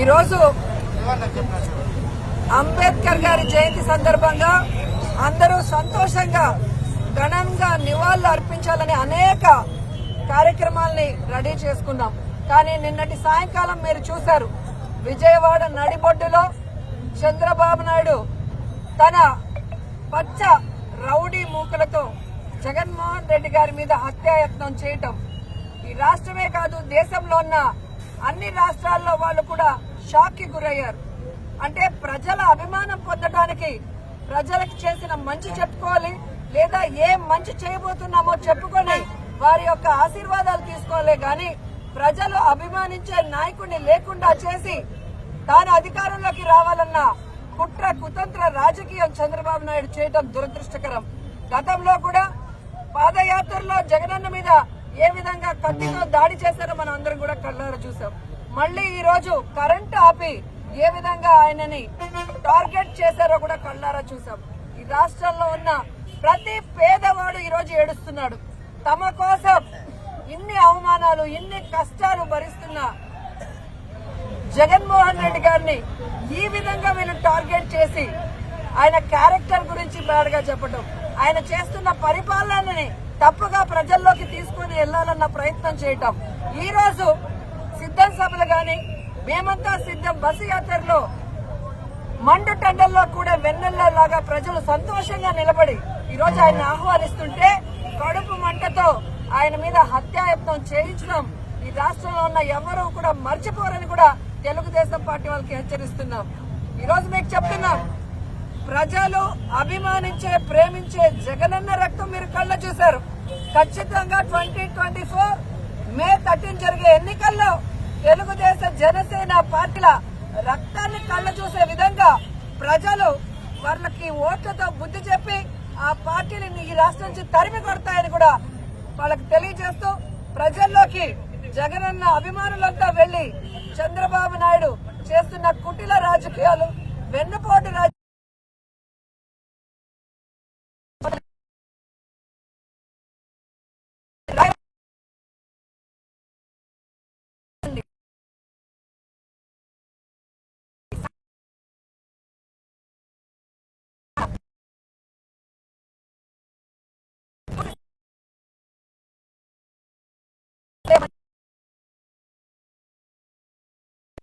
ఈరోజు అంబేద్కర్ గారి జయంతి సందర్భంగా అందరూ సంతోషంగా ఘనంగా నివాళులు అర్పించాలని అనేక కార్యక్రమాల్ని రెడీ చేసుకున్నాం. కానీ నిన్నటి సాయంకాలం మీరు చూశారు విజయవాడ నడిబొడ్డులో చంద్రబాబు నాయుడు తన పచ్చ రౌడీ మూకలతో జగన్మోహన్ రెడ్డి గారి మీద హత్యాయత్నం చేయటం. ఈ రాష్ట్రమే కాదు దేశంలో ఉన్న అన్ని రాష్ట్రాల్లో వాళ్ళు కూడా షాక్కి గురయ్యారు. అంటే ప్రజల అభిమానం పొందడానికి ప్రజలకు చేసిన మంచి చెప్పుకోవాలి లేదా ఏం మంచి చేయబోతున్నామో చెప్పుకొని వారి యొక్క ఆశీర్వాదాలు తీసుకోవాలి. గాని ప్రజలు అభిమానించే నాయకుడిని లేకుండా చేసి తాను అధికారంలోకి రావాలన్న కుట్ర కుతంత్ర రాజకీయం చంద్రబాబు నాయుడు చేయటం దురదృష్టకరం. గతంలో కూడా పాదయాత్రలో జగనన్న మీద ఏ విధంగా కత్తితో దాడి చేశారో మనం అందరం కూడా కళ్ళారా చూసాం మళ్ళీ ఈ రోజు కరెంట్ ఆపి ఏ విధంగా ఆయనని టార్గెట్ చేశారో కూడా కళ్ళారా చూసాం ఈ రాష్ట్రంలో ఉన్న ప్రతి పేదవాడు ఈ రోజు ఏడుస్తున్నాడు. తమ కోసం ఇన్ని అవమానాలు ఇన్ని కష్టాలు భరిస్తున్న జగన్మోహన్ రెడ్డి గారిని ఈ విధంగా వీళ్ళు టార్గెట్ చేసి ఆయన క్యారెక్టర్ గురించి బ్యాడ్గా చెప్పడం ఆయన చేస్తున్న పరిపాలనని తప్పుగా ప్రజల్లోకి తీసుకుని వెళ్ళాలన్న ప్రయత్నం చేయటం ఈ రోజు సిద్ధం సభలు కానీ మేమంతా సిద్ధం బస్సు యాత్రలో మండు టెండల్లో కూడా వెన్నెల్లో లాగా ప్రజలు సంతోషంగా నిలబడి ఈరోజు ఆయన ఆహ్వానిస్తుంటే కడుపు మంటతో ఆయన మీద హత్యాయత్నం చేయించడం ఈ రాష్ట్రంలో ఉన్న ఎవరూ కూడా మర్చిపోరని కూడా తెలుగుదేశం పార్టీ వాళ్ళకి హెచ్చరిస్తున్నాం. ఈరోజు మీకు చెప్తున్నాం ప్రజలు అభిమానించే ప్రేమించే జగనన్న రక్తం మీరు కళ్ళ చూశారు. ఖచ్చితంగా twenty twenty four May thirteen జరిగే ఎన్నికల్లో తెలుగుదేశం జనసేన పార్టీల రక్తాన్ని కళ్ళ చూసే విధంగా ప్రజలు వాళ్ళకి ఓట్లతో బుద్ధి చెప్పి ఆ పార్టీని ఈ రాష్ట్రం నుంచి తరిమి కొడతాయని కూడా వాళ్ళకి తెలియజేస్తూ ప్రజల్లోకి జగనన్న అభిమానులంతా వెళ్ళి చంద్రబాబు నాయుడు చేస్తున్న కుటిల రాజకీయాలు వెన్నుపోటు రాజ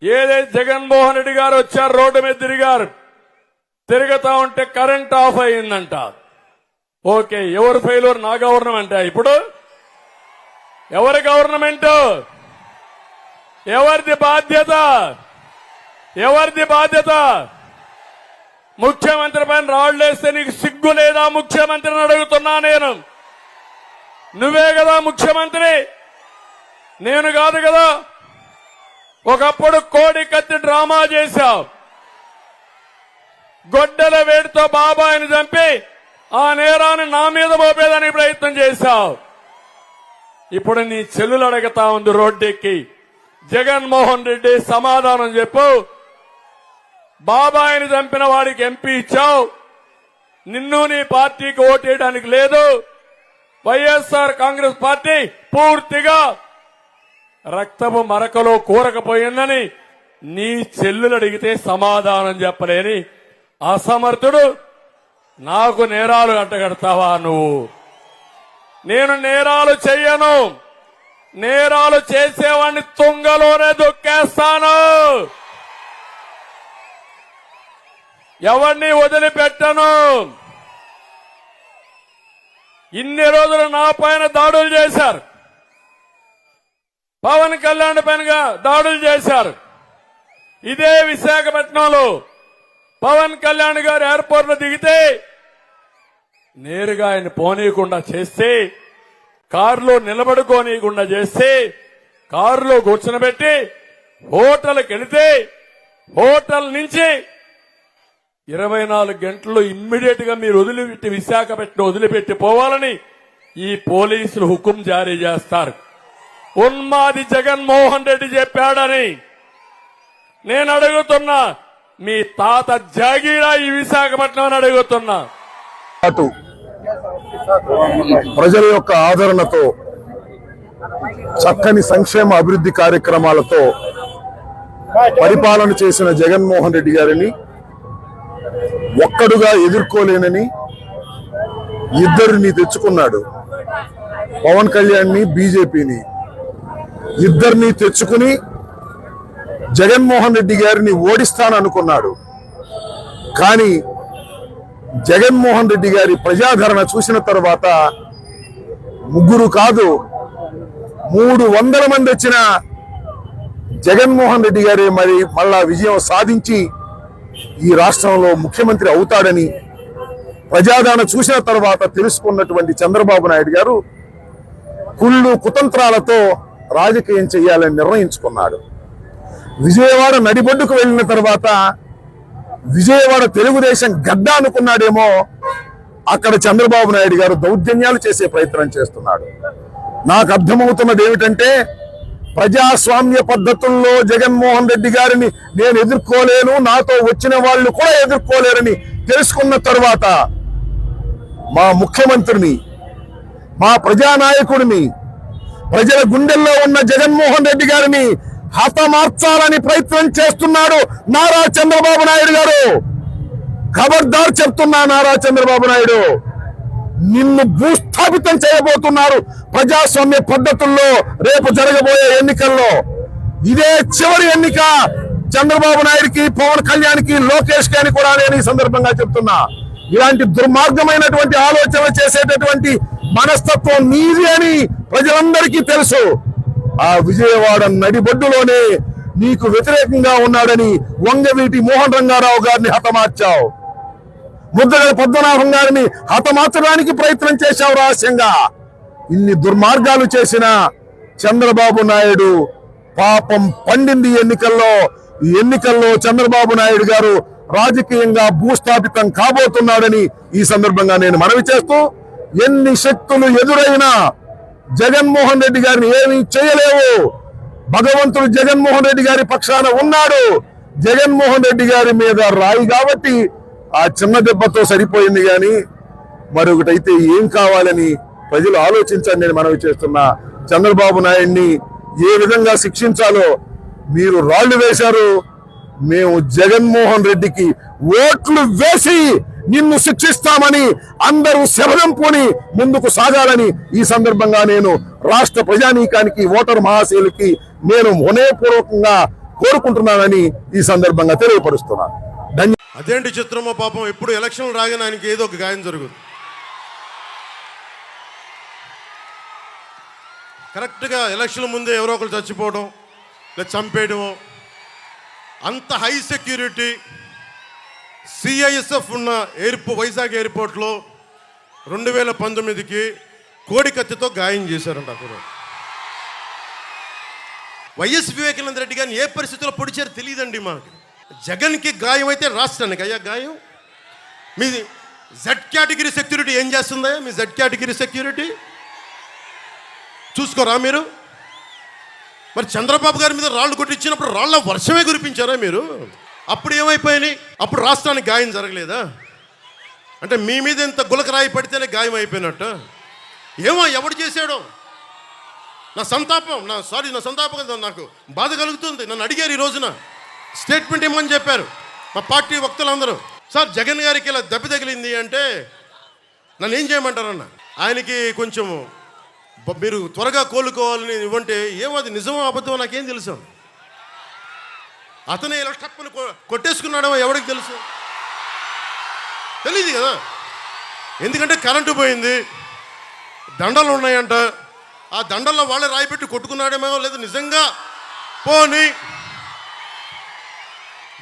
ఏదైతే జగన్మోహన్ రెడ్డి గారు వచ్చారు రోడ్డు మీద తిరిగారు. తిరుగుతా ఉంటే కరెంట్ ఆఫ్ అయిందంట ఓకే ఎవరు ఫెయిల్యూర్ నా గవర్నమెంట్. ఇప్పుడు ఎవరి గవర్నమెంట్? ఎవరిది బాధ్యత? ఎవరిది బాధ్యత? ముఖ్యమంత్రి పైన రాళ్ళేస్తే నీకు సిగ్గు లేదా? ముఖ్యమంత్రిని అడుగుతున్నా నేను. నువ్వే కదా ముఖ్యమంత్రి. నేను కాదు కదా. ఒకప్పుడు కోడి కత్తి డ్రామా చేశావు గొడ్డల వేడితో బాబాయిని చంపి ఆ నేరాన్ని నా మీద మోపేదానికి ప్రయత్నం చేశావు ఇప్పుడు నీ చెల్లులు అడగతా ఉంది రోడ్డెక్కి. జగన్మోహన్ రెడ్డి సమాధానం చెప్పు. బాబాయిని చంపిన వాడికి ఎంపీ ఇచ్చావు. నిన్ను నీ పార్టీకి ఓటేయడానికి లేదు. వైఎస్ఆర్ కాంగ్రెస్ పార్టీ పూర్తిగా రక్తపు మరకలో కూరకపోయిందని నీ చెల్లులు అడిగితే సమాధానం చెప్పలేని అసమర్థుడు నాకు నేరాలు అంటగడతావా నువ్వు? నేను నేరాలు చెయ్యను నేరాలు చేసేవాడిని తుంగలోనే దొక్కేస్తాను. ఎవరిని వదిలిపెట్టను? ఇన్ని రోజులు నా పైన దాడులు చేశారు. పవన్ కళ్యాణ్ పైనగా దాడులు చేశారు. ఇదే విశాఖపట్నంలో పవన్ కళ్యాణ్ గారు ఎయిర్పోర్ట్లో దిగితే నేరుగా ఆయన పోనీయకుండా చేస్తే కారులో నిలబడుకోనీయకుండా చేస్తే కారులో కూర్చునబెట్టి హోటల్కి వెళితే హోటల్ నుంచి ఇరవై నాలుగు గంటల్లో ఇమ్మీడియట్గా మీరు వదిలిపెట్టి విశాఖపట్నం వదిలిపెట్టి పోవాలని ఈ పోలీసులు హుకుం జారీ చేస్తారు. ఉన్మాది జగన్మోహన్ రెడ్డి చెప్పాడని నేను అడుగుతున్నా. మీ తాత జాగీరా ఈ విశాఖపట్నం అని అడుగుతున్నా. అటు ప్రజల యొక్క ఆదరణతో చక్కని సంక్షేమ అభివృద్ధి కార్యక్రమాలతో పరిపాలన చేసిన జగన్మోహన్ రెడ్డి గారిని ఒక్కడుగా ఎదుర్కోలేనని ఇద్దరిని తెచ్చుకున్నాడు. పవన్ కళ్యాణ్ని బీజేపీని. ఇద్దరిని తెచ్చుకుని జగన్మోహన్ రెడ్డి గారిని ఓడిస్తాననుకున్నాడు. కానీ జగన్మోహన్ రెడ్డి గారి ప్రజాదరణ చూసిన తర్వాత ముగ్గురు కాదు మూడు వందల మంది వచ్చిన జగన్మోహన్ రెడ్డి గారే మరి మళ్ళా విజయం సాధించి ఈ రాష్ట్రంలో ముఖ్యమంత్రి అవుతాడని ప్రజాదరణ చూసిన తర్వాత తెలుసుకున్నటువంటి చంద్రబాబు నాయుడు గారు కుళ్ళు కుతంత్రాలతో రాజకీయం చేయాలని నిర్ణయించుకున్నాడు. విజయవాడ నడిబొడ్డుకు వెళ్ళిన తర్వాత విజయవాడ తెలుగుదేశం గడ్డ అనుకున్నాడేమో అక్కడ చంద్రబాబు నాయుడు గారు దౌర్జన్యాలు చేసే ప్రయత్నం చేస్తున్నాడు. నాకు అర్థమవుతున్నది ఏమిటంటే ప్రజాస్వామ్య పద్ధతుల్లో జగన్మోహన్ రెడ్డి గారిని నేను ఎదుర్కోలేను నాతో వచ్చిన వాళ్ళు కూడా ఎదుర్కోలేరని తెలుసుకున్న తర్వాత మా ముఖ్యమంత్రిని మా ప్రజానాయకుడిని ప్రజల గుండెల్లో ఉన్న జగన్మోహన్ రెడ్డి గారిని హతమార్చాలని ప్రయత్నం చేస్తున్నాడు నారా చంద్రబాబు నాయుడు గారు. ఖబర్దార్ చెప్తున్నా నారా చంద్రబాబు నాయుడు. నిన్ను భూస్థాపితం చేయబోతున్నారు ప్రజాస్వామ్య పద్ధతుల్లో రేపు జరగబోయే ఎన్నికల్లో. ఇదే చివరి ఎన్నిక చంద్రబాబు నాయుడికి పవన్ కళ్యాణ్కి లోకేష్కి అని కూడా నేను ఈ సందర్భంగా చెప్తున్నా. ఇలాంటి దుర్మార్గమైనటువంటి ఆలోచన చేసేటటువంటి మనస్తత్వం నీది అని ప్రజలందరికీ తెలుసు. ఆ విజయవాడ నడిబొడ్డులోనే నీకు వ్యతిరేకంగా ఉన్నాడని వంగవీటి మోహన్ రంగారావు గారిని హతమార్చావు. ముద్దగల పద్మనాభం గారిని హతమార్చడానికి ప్రయత్నం చేశావు రహస్యంగా. ఇన్ని దుర్మార్గాలు చేసిన చంద్రబాబు నాయుడు పాపం పండింది ఎన్నికల్లో. ఈ ఎన్నికల్లో చంద్రబాబు నాయుడు గారు రాజకీయంగా భూస్థాపితం కాబోతున్నాడని ఈ సందర్భంగా నేను మనవి చేస్తూ ఎన్ని శక్తులు ఎదురైనా జగన్మోహన్ రెడ్డి గారిని ఏమీ చేయలేవు. భగవంతుడు జగన్మోహన్ రెడ్డి గారి పక్షాన ఉన్నాడు. జగన్మోహన్ రెడ్డి గారి మీద రాయి కాబట్టి ఆ చిన్న దెబ్బతో సరిపోయింది కానీ మరొకటైతే ఏం కావాలని ప్రజలు ఆలోచించండి నేను మనవి చేస్తున్నా. చంద్రబాబు నాయుడిని ఏ విధంగా శిక్షించాలో మీరు రాళ్ళు వేశారు. మేము జగన్మోహన్ రెడ్డికి ఓట్లు వేసి నిన్ను శిక్షిస్తామని అందరూ శబదం పోని ముందుకు సాగాలని ఈ సందర్భంగా నేను రాష్ట్ర ప్రజానీకానికి ఓటర్ మహాశైలికి నేను హృదయపూర్వకంగా కోరుకుంటున్నానని ఈ సందర్భంగా తెలియపరుస్తున్నాను. అదేంటి చిత్రమో పాపం ఎప్పుడు ఎలక్షన్ రాగానే ఆయనకి ఏదో ఒక గాయం జరుగుతుంది. కరెక్ట్గా ఎలక్షన్ ముందే ఎవరో ఒకరు చచ్చిపోవడం లేదా చంపేయడమో అంత హై సెక్యూరిటీ సిఐఎస్ఎఫ్ ఉన్న ఎయిర్పో వైజాగ్ ఎయిర్పోర్ట్లో రెండు వేల పంతొమ్మిదికి కోడి కత్తితో గాయం చేశారంట అక్కడ వైఎస్ వివేకానంద రెడ్డి గారిని ఏ పరిస్థితుల్లో పొడిచారో తెలియదండి మాకు. జగన్కి గాయం అయితే రాష్ట్రానికి. అయ్యా గాయం? మీ జెడ్ కేటగిరీ సెక్యూరిటీ ఏం చేస్తుందా? మీ జెడ్ కేటగిరీ సెక్యూరిటీ చూసుకోరా మీరు? మరి చంద్రబాబు గారి మీద రాళ్ళు కొట్టించినప్పుడు రాళ్ళ వర్షమే కురిపించారా మీరు? అప్పుడు ఏమైపోయినాయి? అప్పుడు రాష్ట్రానికి గాయం జరగలేదా? అంటే మీ మీద ఇంత గులకరాయి పడితేనే గాయం అయిపోయినట్టు. ఏమో ఎవడు చేశాడో? నా సంతాపం నా సారీ నా సంతాపం కాదు, నాకు. బాధ కలుగుతుంది. నన్ను అడిగారు ఈ రోజున. స్టేట్మెంట్ ఇవ్వమని చెప్పారు? మా పార్టీ వక్తలందరూ. సార్ జగన్ గారికి ఇలా దెబ్బ తగిలింది అంటే నన్ను ఏం చేయమంటారన్న? ఆయనకి కొంచెం మీరు త్వరగా కోలుకోవాలని ఇవ్వంటే ఏమో అది నిజమో అబద్ధమో నాకేం తెలుసు. అతనే ఇలా టప్పును కొట్టేసుకున్నాడేమో ఎవరికి తెలుసు? తెలియదు కదా. ఎందుకంటే కరెంటు పోయింది. దండలు ఉన్నాయంట. ఆ దండల్లో వాళ్ళే రాయిపెట్టి కొట్టుకున్నాడేమో లేదు నిజంగా? పోని.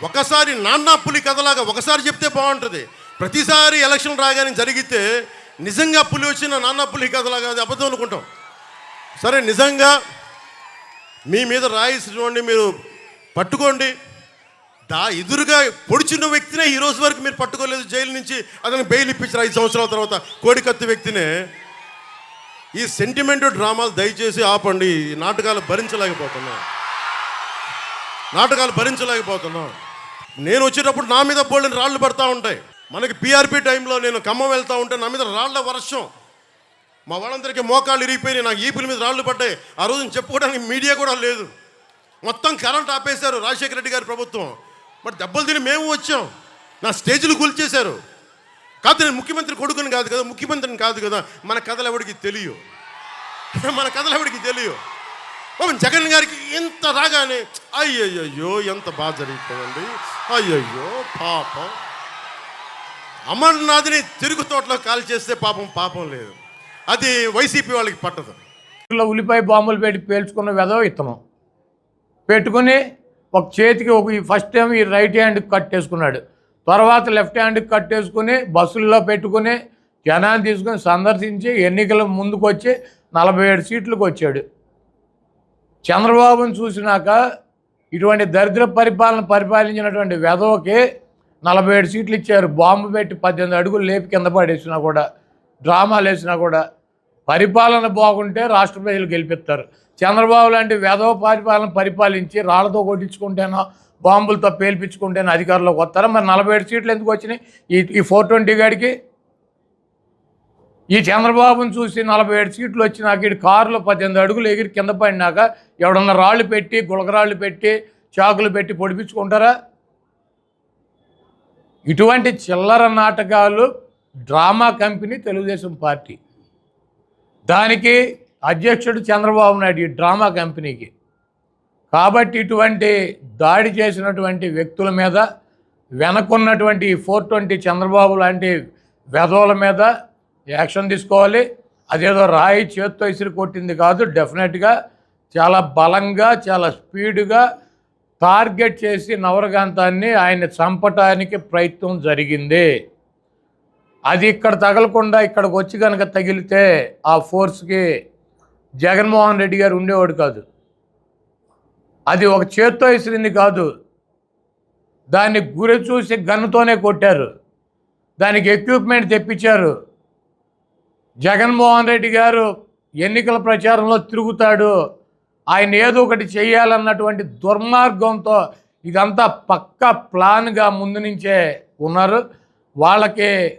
ఒకసారి నాన్న పులి కథలాగా ఒకసారి చెప్తే బాగుంటుంది. ప్రతిసారి ఎలక్షన్ రాగానే జరిగితే నిజంగా పులి వచ్చిన నాన్న పులి కథలాగా అది అబద్ధం అనుకుంటాం. సరే నిజంగా మీ మీద రాయిసినోడిని మీరు పట్టుకోండి. దా ఎదురుగా పొడిచిన వ్యక్తినే ఈ రోజు వరకు మీరు పట్టుకోలేదు. జైలు నుంచి అతను బెయిల్ ఇప్పించారు ఐదు సంవత్సరాల తర్వాత. కోడికత్తి వ్యక్తినే. ఈ సెంటిమెంట్ డ్రామాలు దయచేసి ఆపండి. ఈ నాటకాలు భరించలేకపోతున్నాం. నాటకాలు భరించలేకపోతున్నాం. నేను వచ్చేటప్పుడు నా మీద బోల్డెన్ రాళ్ళు పడతా ఉంటాయి. మనకి పిఆర్పి టైంలో నేను ఖమ్మం వెళ్తా ఉంటే నా మీద రాళ్ళ వర్షం. మా వాళ్ళందరికీ మోకాళ్ళు ఇరిగిపోయినాయి నాకు ఈపుల మీద రాళ్ళు పడ్డాయి. ఆ రోజు చెప్పుకోవడానికి మీడియా కూడా లేదు. మొత్తం కరెంట్ ఆపేశారు రాజశేఖర రెడ్డి గారి ప్రభుత్వం. మరి దెబ్బలు తిని మేము వచ్చాం. నా స్టేజ్లు కూల్చేశారు. కాదు నేను ముఖ్యమంత్రి కొడుకుని కాదు కదా ముఖ్యమంత్రిని కాదు కదా మన కథలు ఎవడికి తెలియవు మన కథలు ఎవడికి తెలియవు పాపం జగన్ గారికి ఎంత రాగానే అయ్యయ్యో ఎంత బాగా జరుగుతుందండి అయ్యయ్యో పాపం. అమర్నాథ్ని తిరుగు తోటలో కాల్ చేస్తే పాపం పాపం లేదు. అది వైసీపీ వాళ్ళకి పట్టదు. ఉల్లిపాయ బాంబులు పెట్టి పేల్చుకున్న వెదవ ఇత్తనం. పెట్టుకుని ఒక చేతికి ఒక ఫస్ట్ టైం ఈ రైట్ హ్యాండ్కి కట్టేసుకున్నాడు తర్వాత లెఫ్ట్ హ్యాండ్కి కట్టేసుకుని బస్సుల్లో పెట్టుకుని జనాన్ని తీసుకుని సందర్శించి ఎన్నికల ముందుకు వచ్చి నలభై ఏడు సీట్లకు వచ్చాడు. చంద్రబాబును చూసినాక ఇటువంటి దరిద్ర పరిపాలన పరిపాలించినటువంటి వెధవకి నలభై ఏడు సీట్లు ఇచ్చారు. బాంబు పెట్టి పద్దెనిమిది అడుగులు లేపి కింద పడేసినా కూడా డ్రామాలు వేసినా కూడా పరిపాలన బాగుంటే రాష్ట్ర ప్రజలు గెలిపిస్తారు. చంద్రబాబు లాంటి వేదవ పరిపాలన పరిపాలించి రాళ్ళతో కొట్టించుకుంటేనో బాంబులతో పేల్పించుకుంటేనో అధికారంలోకి వస్తారా? మరి నలభై ఏడు సీట్లు ఎందుకు వచ్చినాయి? ఈ ఈ ఫోర్ ట్వంటీ గాడికి? ఈ చంద్రబాబును చూసి నలభై ఏడు సీట్లు వచ్చినాక ఇటు కారులో పద్దెనిమిది అడుగులు ఎగిరి కింద పడినాక ఎవడన్నా రాళ్ళు పెట్టి గులకరాళ్ళు పెట్టి చాకులు పెట్టి పొడిపించుకుంటారా? ఇటువంటి చిల్లర నాటకాలు డ్రామా కంపెనీ తెలుగుదేశం పార్టీ. దానికి అధ్యక్షుడు చంద్రబాబు నాయుడు ఈ డ్రామా కంపెనీకి. కాబట్టి ఇటువంటి దాడి చేసినటువంటి వ్యక్తుల మీద వెనకున్నటువంటి ఫోర్ ట్వంటీ చంద్రబాబు లాంటి వెధవుల మీద యాక్షన్ తీసుకోవాలి. అదేదో రాయి చేత్తో ఇసిరి కొట్టింది కాదు డెఫినెట్గా చాలా బలంగా చాలా స్పీడ్గా టార్గెట్ చేసి నవరకాంతాన్ని ఆయన చంపటానికి ప్రయత్నం జరిగింది. అది ఇక్కడ తగలకుండా ఇక్కడికి వచ్చి కనుక తగిలితే ఆ ఫోర్స్కి జగన్మోహన్ రెడ్డి గారు ఉండేవాడు కాదు. అది ఒక చేత్తో ఇసిరింది కాదు. దాన్ని గురి చూసి గన్నుతోనే కొట్టారు. దానికి ఎక్విప్మెంట్ తెప్పించారు. జగన్మోహన్ రెడ్డి గారు ఎన్నికల ప్రచారంలో తిరుగుతాడు. ఆయన ఏదో ఒకటి చేయాలన్నటువంటి దుర్మార్గంతో ఇదంతా పక్క ప్లాన్గా ముందు నుంచే ఉన్నారు. వాళ్ళకి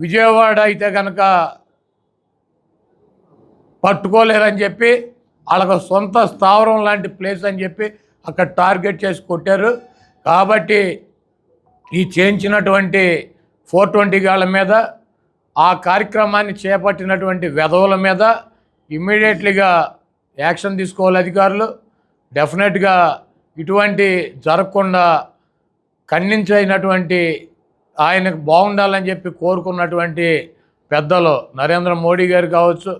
విజయవాడ అయితే కనుక పట్టుకోలేరని చెప్పి వాళ్ళకు సొంత స్థావరం లాంటి ప్లేస్ అని చెప్పి అక్కడ టార్గెట్ చేసి కొట్టారు. కాబట్టి ఈ చేయించినటువంటి ఫోర్ ట్వంటీ గాళ్ళ మీద ఆ కార్యక్రమాన్ని చేపట్టినటువంటి వెధవుల మీద ఇమ్మీడియట్లీగా యాక్షన్ తీసుకోవాలి అధికారులు. డెఫినెట్గా ఇటువంటి జరగకుండా ఖండించైనటువంటి ఆయనకు బాగుండాలని చెప్పి కోరుకున్నటువంటి పెద్దలు నరేంద్ర మోడీ గారు కావచ్చు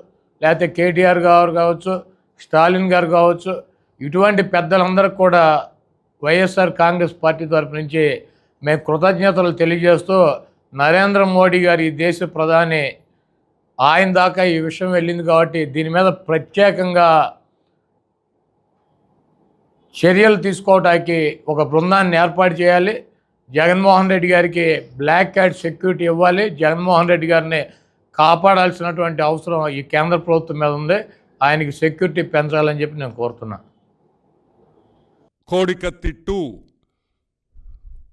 లేకపోతే కేటీఆర్ గారు కావచ్చు స్టాలిన్ గారు కావచ్చు ఇటువంటి పెద్దలందరికీ కూడా వైఎస్ఆర్ కాంగ్రెస్ పార్టీ తరపు నుంచి మేము కృతజ్ఞతలు తెలియజేస్తూ నరేంద్ర మోడీ గారు ఈ దేశ ప్రధాని ఆయన దాకా ఈ విషయం వెళ్ళింది కాబట్టి దీని మీద ప్రత్యేకంగా చర్యలు తీసుకోవడానికి ఒక బృందాన్ని ఏర్పాటు చేయాలి. జగన్మోహన్ రెడ్డి గారికి బ్లాక్ క్యాట్ సెక్యూరిటీ ఇవ్వాలి. జగన్మోహన్ రెడ్డి గారిని కాపాడాల్సినటువంటి అవసరం ఈ కేంద్ర ప్రభుత్వం మీద ఉంది. ఆయనకి సెక్యూరిటీ పెంచాలని చెప్పి నేను కోరుతున్నాను కోడికత్తి టూ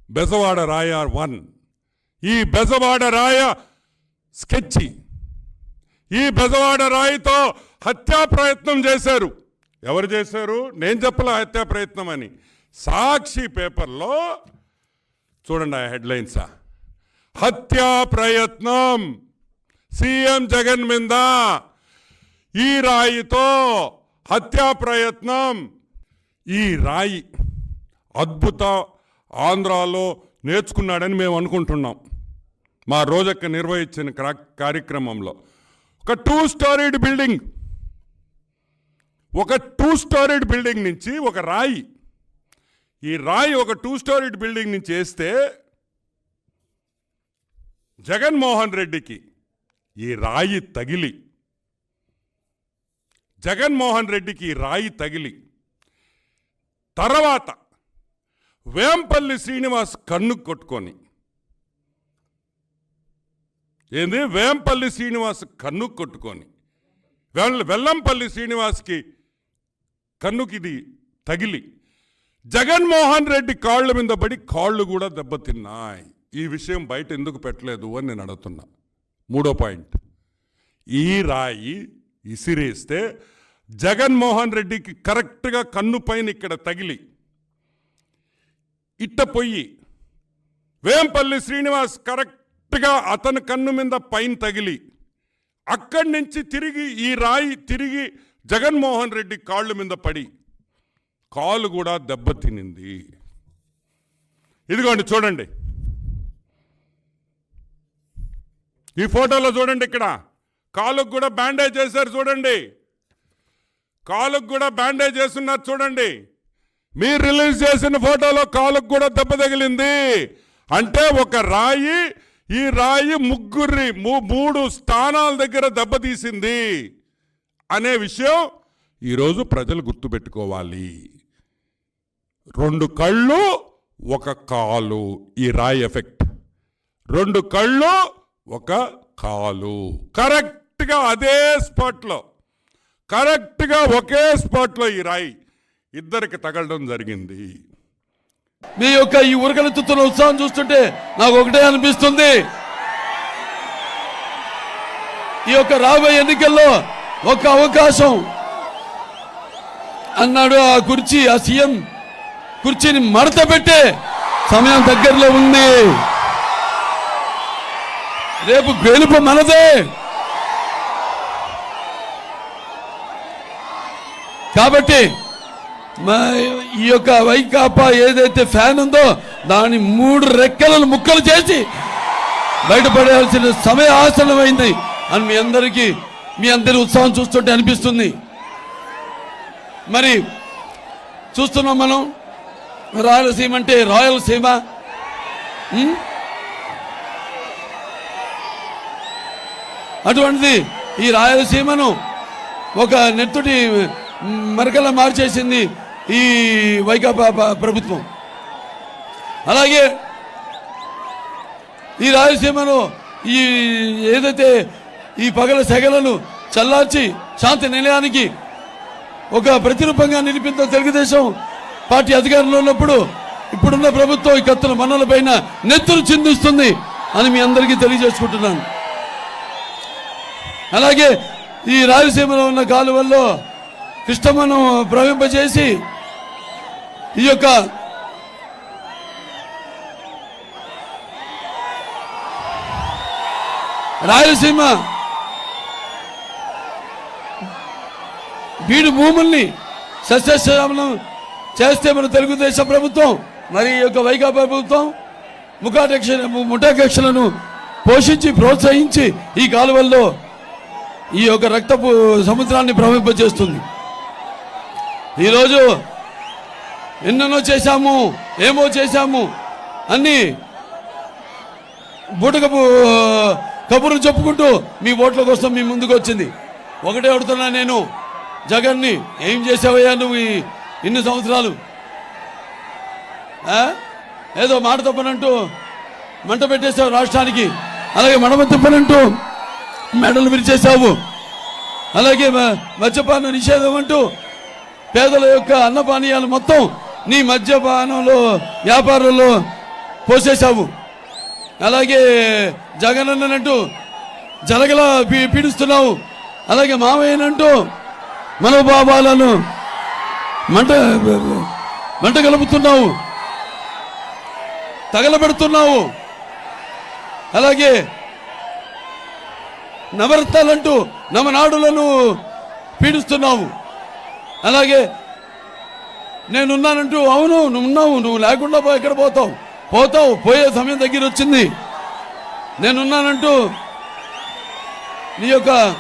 బెజవాడ రాయ వన్. ఈ బెజవాడ రాయ స్కెచ్చి ఈ బెజవాడ రాయితో హత్యా ప్రయత్నం చేశారు. ఎవరు చేశారు? నేను చెప్పలే హత్యా ప్రయత్నం అని. సాక్షి పేపర్లో చూడండి ఆ హెడ్లైన్సా. హత్యా ప్రయత్నం. సీఎం జగన్ మీద ఈ రాయితో హత్యా ప్రయత్నం. ఈ రాయి అద్భుత ఆంధ్రాలో నేర్చుకున్నాడని మేము అనుకుంటున్నాం. మా రోజక్క నిర్వహించిన క్రా- కార్యక్రమంలో. ఒక టూ స్టోరీడ్ బిల్డింగ్ ఒక టూ స్టోరీడ్ బిల్డింగ్ నుంచి ఒక రాయి. ఈ రాయి ఒక టూ స్టోరీడ్ బిల్డింగ్ నుంచి వేస్తే జగన్మోహన్ రెడ్డికి ఈ రాయి తగిలి. జగన్మోహన్ రెడ్డికి ఈ రాయి తగిలి. తర్వాత వేంపల్లి శ్రీనివాస్ కన్ను కొట్టుకొని. ఏంది? వేంపల్లి శ్రీనివాస్ కన్ను కొట్టుకొని. వెల్లంపల్లి శ్రీనివాస్కి కన్నుకి ఇది తగిలి. జగన్మోహన్ రెడ్డి కాళ్ళ మీద పడి కాళ్ళు కూడా దెబ్బతిన్నాయి. ఈ విషయం బయట ఎందుకు పెట్టలేదు అని నేను అడుగుతున్నా. మూడో పాయింట్. ఈ రాయి ఇసిరేస్తే జగన్మోహన్ రెడ్డికి కరెక్ట్గా కన్ను పైన ఇక్కడ తగిలి ఇట్ట పొయ్యి. వేంపల్లి శ్రీనివాస్ కరెక్ట్గా అతని కన్ను మీద పైన తగిలి అక్కడి నుంచి తిరిగి ఈ రాయి తిరిగి జగన్మోహన్ రెడ్డి కాళ్ళ మీద పడి కాలు కూడా దెబ్బతినింది ఇదిగోండి చూడండి. ఈ ఫోటోలో చూడండి ఇక్కడ. కాలుకు కూడా బ్యాండేజ్ చేశారు చూడండి. కాలుకు కూడా బ్యాండేజ్ చేస్తున్నారు చూడండి. మీరు రిలీజ్ చేసిన ఫోటోలో కాలుకు కూడా దెబ్బ తగిలింది. అంటే ఒక రాయి ఈ రాయి ముగ్గురి మూ- మూడు స్థానాల దగ్గర దెబ్బతీసింది అనే విషయం ఈరోజు ప్రజలు గుర్తుపెట్టుకోవాలి. రెండు కళ్ళు ఒక కాలు ఈ రాయి ఎఫెక్ట్. రెండు కళ్ళు ఒక కాలు. కరెక్ట్గా అదే స్పాట్లో. కరెక్ట్గా ఒకే స్పాట్లో ఈ రాయి ఇద్దరికి తగలడం జరిగింది. మీ యొక్క ఈ ఉరకలెత్తుతున్న ఉత్సాహం చూస్తుంటే నాకు ఒకటే అనిపిస్తుంది. ఈ యొక్క రాబోయే ఎన్నికల్లో ఒక అవకాశం అన్నాడు ఆ కుర్చీ ఆ సీఎం కుర్చీని మడత పెట్టే సమయం దగ్గరలో ఉంది. రేపు గెలుపు మనదే. కాబట్టి ఈ యొక్క వైకాపా ఏదైతే ఫ్యాన్ ఉందో దాని మూడు రెక్కలను ముక్కలు చేసి బయటపడేయాల్సిన సమయ ఆసనమైంది అని మీ అందరికీ మీ అందరి ఉత్సాహం చూస్తుంటే అనిపిస్తుంది. మరి చూస్తున్నాం మనం రాయలసీమ అంటే రాయలసీమ. అటువంటిది ఈ రాయలసీమను ఒక నెత్తుటి మరకల మార్చేసింది ఈ వైకాపా ప్రభుత్వం. అలాగే ఈ రాయలసీమను ఈ ఏదైతే ఈ పగల సెగలను చల్లార్చి శాంతి నిలయానికి ఒక ప్రతిరూపంగా నిలిపిన తెలుగుదేశం పార్టీ అధికారంలో ఉన్నప్పుడు ఇప్పుడున్న ప్రభుత్వం ఈ కత్తుల మన్నల పైన నెత్తులు చిందిస్తుంది అని మీ అందరికీ తెలియజేసుకుంటున్నాను. అలాగే ఈ రాయలసీమలో ఉన్న కాలువల్లో కృష్ణమను ప్రవింపజేసి ఈ యొక్క రాయలసీమ వీడు భూముల్ని సస్యశ్యామలం చేస్తే మన తెలుగుదేశం ప్రభుత్వం మరి ఈ యొక్క వైకాపా ప్రభుత్వం ముఖాటక్ష ముఠాకక్షలను పోషించి ప్రోత్సహించి ఈ కాలువల్లో ఈ యొక్క రక్తపు సముద్రాన్ని ప్రవహింపజేస్తుంది ఈరోజు ఎన్నెన్నో చేశాము ఏమో చేశాము అన్ని బుడగపు కబురు చెప్పుకుంటూ మీ ఓట్ల కోసం మీ ముందుకు వచ్చింది. ఒకటే అడుగుతున్నా నేను జగన్ని ఏం చేసావయ్యా నువ్వు ఈ ఇన్ని సంవత్సరాలు? ఏదో మాట తప్పనంటూ మంట పెట్టేశావు రాష్ట్రానికి అలాగే మడమ తప్పనంటూ మెడలు విరిచేశావు. అలాగే మ- మద్యపాన నిషేధం అంటూ పేదల యొక్క అన్నపానీయాలు మొత్తం నీ మద్యపానంలో వ్యాపారంలో పోసేశావు. అలాగే జగనన్ననంటూ జలగల పీ- పీడిస్తున్నావు. అలాగే మావయ్యనంటూ మనోభావాలను మంట మంట కలుపుతున్నావు తగలబెడుతున్నావు. అలాగే నవరత్నాలంటూ నవనాడులను పీడిస్తున్నావు. అలాగే నేనున్నానంటూ అవును నువ్వు ఉన్నావు నువ్వు లేకుండా పో ఎక్కడ పోతావు? పోతావు పోయే సమయం దగ్గర వచ్చింది. నేనున్నానంటూ నీ యొక్క